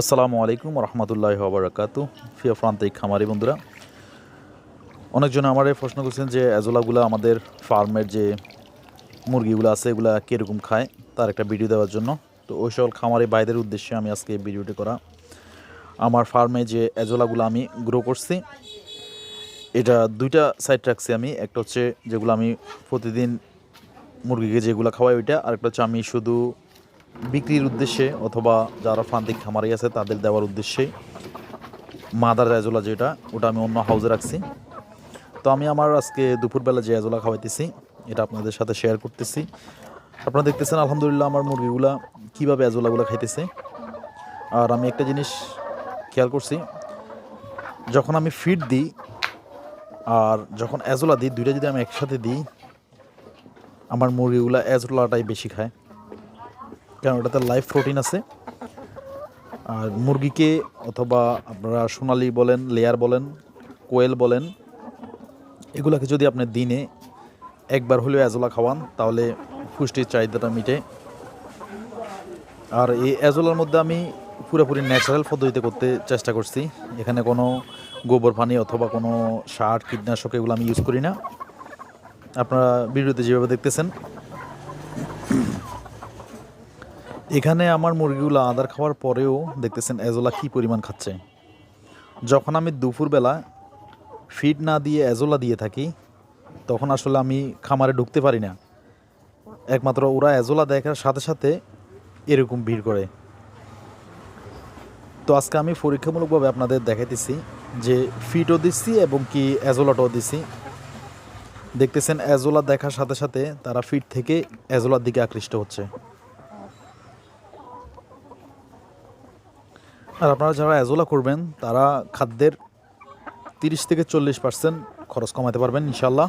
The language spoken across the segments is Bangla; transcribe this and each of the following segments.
আসসালামু আলাইকুম রহমতুল্লাহ ওবরাকাতু। ফিয়া প্রান্তিক খামারি বন্ধুরা, অনেকজন আমার এই প্রশ্ন করছেন যে এজোলাগুলো আমাদের ফার্মের যে মুরগিগুলো আছে, এগুলা কীরকম খায়, তার একটা ভিডিও দেওয়ার জন্য। তো ওই সকল খামারি ভাইদের উদ্দেশ্যে আমি আজকে ভিডিওটি করা। আমার ফার্মে যে এজোলাগুলো আমি গ্রো করছি, এটা দুইটা সাইড রাখছি আমি। একটা হচ্ছে যেগুলো আমি প্রতিদিন মুরগিকে যেগুলো খাওয়াই ওইটা আর একটা হচ্ছে আমি শুধু বিক্রির উদ্দেশ্যে অথবা যারা প্রান্তিক খামারি আছে, তাদের দেওয়ার উদ্দেশ্যে মাদার এজোলা যেটা, ওটা আমি অন্য হাউসে রাখছি। তো আমি আমার আজকে দুপুরবেলা যে এজোলা খাওয়াইতেছি, এটা আপনাদের সাথে শেয়ার করতেছি। আপনারা দেখতেছেন, আলহামদুলিল্লাহ আমার মুরগিগুলা কীভাবে এজোলাগুলো খাইতেছে। আর আমি একটা জিনিস খেয়াল করছি, যখন আমি ফিড দিই, আর যখন এজোলা দিই, দুইটা যদি আমি একসাথে দিই, আমার মুরগিগুলা এজোলাটাই বেশি খায়। কারণ ওটাতে লাইভ প্রোটিন আছে। আর মুরগিকে অথবা আপনারা সোনালি বলেন লেয়ার বলেন, কোয়েল বলেন, এগুলাকে যদি আপনি দিনে একবার হলেও অ্যাজোলা খাওয়ান, তাহলে পুষ্টির চাহিদাটা মিটে। আর এই অ্যাজোলার মধ্যে আমি পুরোপুরি ন্যাচারাল পদ্ধতিতে করতে চেষ্টা করছি। এখানে কোনো গোবর পানি অথবা কোনো সার, কীটনাশক এগুলো আমি ইউজ করি না। আপনারা ভিডিওতে যেভাবে দেখতেছেন। এখানে আমার মুরগিগুলো আদার খাওয়ার পরেও দেখতেছেন এজোলা কি পরিমাণ খাচ্ছে। যখন আমি দুপুরবেলা ফিড না দিয়ে এজোলা দিয়ে থাকি, তখন আসলে আমি খামারে ঢুকতে পারি না। একমাত্র ওরা এজোলা দেখার সাথে সাথে এরকম ভিড় করে। তো আজকে আমি পরীক্ষামূলকভাবে আপনাদের দেখাইতেছি যে ফিটও দিচ্ছি এবং কি এজোলাটাও দিছি দেখতেছেন এজোলা দেখার সাথে সাথে তারা ফিট থেকে এজোলার দিকে আকৃষ্ট হচ্ছে। আর আপনারা যারা অ্যাজোলা করবেন, তারা খাদ্যের তিরিশ থেকে চল্লিশ পার্সেন্ট খরচ কমাতে পারবেন ইনশাল্লাহ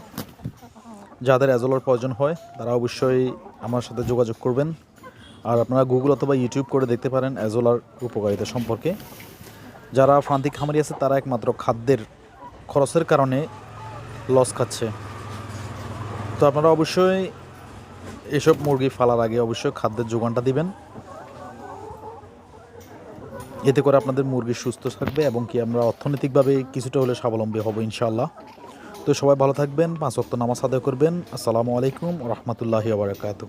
যাদের অ্যাজোলার প্রয়োজন হয়, তারা অবশ্যই আমার সাথে যোগাযোগ করবেন। আর আপনারা গুগল অথবা ইউটিউব করে দেখতে পারেন অ্যাজোলার উপকারিতা সম্পর্কে। যারা প্রান্তিক খামারি আছে, তারা একমাত্র খাদ্যের খরচের কারণে লস খাচ্ছে। তো আপনারা অবশ্যই এসব মুরগি ফালার আগে অবশ্যই খাদ্যের যোগানটা দিবেন। এতে করে আপনাদের মুরগি সুস্থ থাকবে এবং কি আমরা অর্থনৈতিকভাবে কিছুটা হলে স্বাবলম্বী হব ইনশাল্লাহ তো সবাই ভালো থাকবেন, পাঁচ ওয়াক্ত নামাজ আদায় করবেন। আসসালামু আলাইকুম রহমতুল্লাহি আবরাকাতু